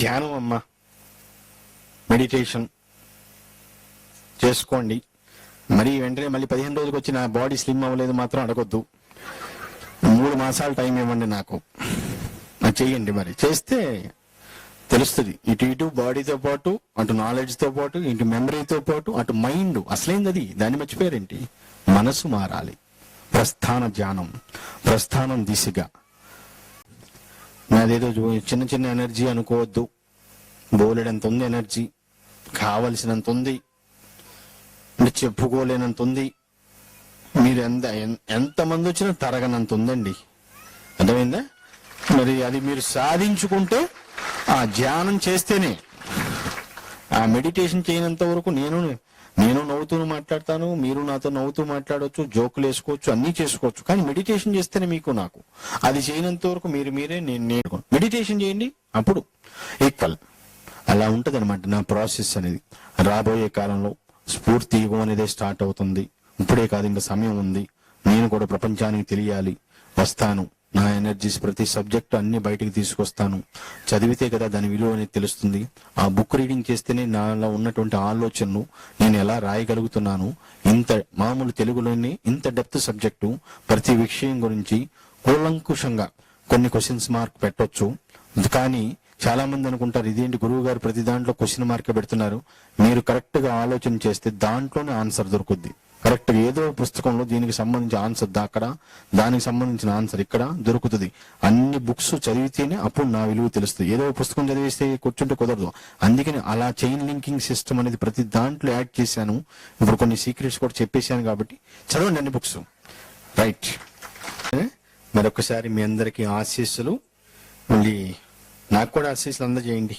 ధ్యానం అమ్మ. మెడిటేషన్ చేసుకోండి. మరి వెంటనే మళ్ళీ పదిహేను రోజులకు వచ్చి నా బాడీ స్లిమ్ అవ్వలేదు మాత్రం అడగొద్దు. మూడు మాసాల టైం ఇవ్వండి నాకు. చేయండి చెయ్యండి మరి. చేస్తే తెలుస్తుంది. ఇటు ఇటు బాడీతో పాటు అటు నాలెడ్జ్తో పాటు ఇటు మెమరీతో పాటు అటు మైండ్ అసలైంది అది దాన్ని మర్చిపోయారేంటి? మనసు మారాలి. ప్రస్థాన ధ్యానం. ప్రస్థానం దిశగా. అదేదో చిన్న చిన్న ఎనర్జీ అనుకోవద్దు. బోలెడంత ఉంది ఎనర్జీ. కావలసినంత ఉంది అంటే చెప్పుకోలేనంత ఉంది మీరు ఎంత ఎంతమంది వచ్చినా తరగనంత ఉందండి అర్థమైందా? మరి అది మీరు సాధించుకుంటే ఆ ధ్యానం చేస్తేనే ఆ మెడిటేషన్ చేయనంత వరకు నేను నేను నవ్వుతూ మాట్లాడతాను మీరు నాతో నవ్వుతూ మాట్లాడవచ్చు జోకులు వేసుకోవచ్చు అన్నీ చేసుకోవచ్చు. కానీ మెడిటేషన్ చేస్తేనే మీకు నాకు. అది చేయనంత వరకు మీరు మీరే నేను నేను మెడిటేషన్ చేయండి అప్పుడు. ఈక్వల్ అలా ఉంటుంది అనమాట నా ప్రాసెస్ అనేది. రాబోయే కాలంలో స్ఫూర్తి యుగం అనేది స్టార్ట్ అవుతుంది. ఇప్పుడే కాదు ఇంకా సమయం ఉంది. నేను కూడా ప్రపంచానికి తెలియాలి. వస్తాను. నా ఎనర్జీస్ ప్రతి సబ్జెక్ట్ అన్ని బయటికి తీసుకొస్తాను. చదివితే కదా దాని విలువ అనేది తెలుస్తుంది. ఆ బుక్ రీడింగ్ చేస్తేనే నాలో ఉన్నటువంటి ఆలోచనలు నేను ఎలా రాయగలుగుతున్నాను. ఇంత మామూలు తెలుగులోని ఇంత డెప్త్ సబ్జెక్టు ప్రతి విషయం గురించి కూలంకుషంగా కొన్ని క్వశ్చన్స్ మార్క్ పెట్టొచ్చు. కానీ చాలా మంది అనుకుంటారు ఇదేంటి గురువు గారు ప్రతి దాంట్లో క్వశ్చన్ మార్క్ పెడుతున్నారు? మీరు కరెక్ట్గా ఆలోచన చేస్తే దాంట్లోనే ఆన్సర్ దొరుకుద్ది. కరెక్ట్గా ఏదో పుస్తకంలో దీనికి సంబంధించిన ఆన్సర్ దా అక్కడ దానికి సంబంధించిన ఆన్సర్ ఇక్కడ దొరుకుతుంది. అన్ని బుక్స్ చదివితేనే అప్పుడు నా విలువ తెలుస్తుంది. ఏదో పుస్తకం చదివేస్తే కూర్చుంటే కుదరదు. అందుకని అలా చైన్ లింకింగ్ సిస్టమ్ అనేది ప్రతి దాంట్లో యాడ్ చేశాను. ఇప్పుడు కొన్ని సీక్రెట్స్ కూడా చెప్పేశాను కాబట్టి చదవండి అన్ని బుక్స్. రైట్. మరొకసారి మీ అందరికీ ఆశీస్సులు. మళ్ళీ నాకు కూడా ఆశీస్సులు అందజేయండి.